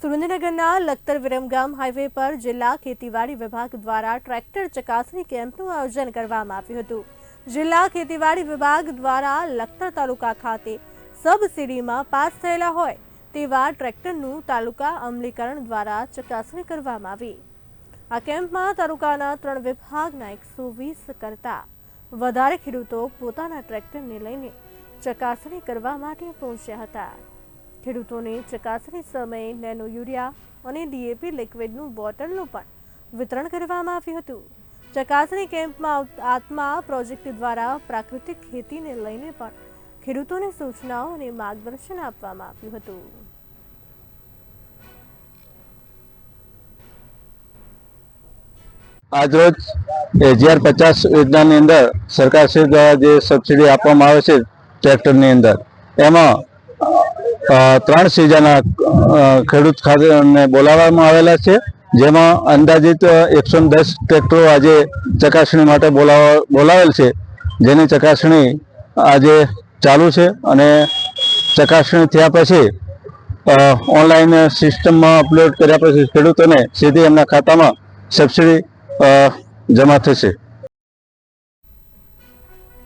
સુરેન્દ્રનગરના લખતર વિરમગામ હાઈવે પર જિલ્લા ખેતીવાડી વિભાગ દ્વારા ટ્રેક્ટર ચકાસણી કેમ્પનું આયોજન કરવામાં આવ્યું હતું. જિલ્લા ખેતીવાડી વિભાગ દ્વારા લખતર તાલુકા ખાતે સબસિડીમાં પાસ થયેલા હોય તેવા ટ્રેક્ટરનું તાલુકા અમલીકરણ દ્વારા ચકાસણી કરવામાં આવી. આ કેમ્પમાં તાલુકાના ત્રણ વિભાગના એકસો વીસ કરતા વધારે ખેડૂતો પોતાના ટ્રેક્ટરને લઈને ચકાસણી કરવા માટે પહોંચ્યા હતા. ખેડૂતોને ચકાસણી સમયે નેનો યુરિયા અને ડીએપી લિક્વિડનું બોટલનું પણ વિતરણ કરવામાં આવ્યું હતું. ચકાસણી કેમ્પમાં આત્મા પ્રોજેક્ટ દ્વારા પ્રાકૃતિક ખેતીને લઈને પણ ખેડૂતોને સૂચનાઓ અને માર્ગદર્શન આપવામાં આવ્યું હતું. આજરોજ એજીઆર પચાસ યોજનાની અંદર સરકારશ્રી દ્વારા જે સબસિડી આપવામાં આવે છે ટ્રેક્ટરની અંદર, એમાં ત્રણ સિઝન ખેડૂત ખાતે બોલાવવામાં આવેલા છે, જેમાં અંદાજિત એકસો દસ ટ્રેક્ટરો આજે ચકાસણી માટે બોલાવા, બોલાવેલ છે. જેની ચકાસણી આજે ચાલુ છે અને ચકાસણી થયા પછી ઓનલાઈન સિસ્ટમમાં અપલોડ કર્યા પછી ખેડૂતોને સીધી એમના ખાતામાં સબસિડી જમા થશે.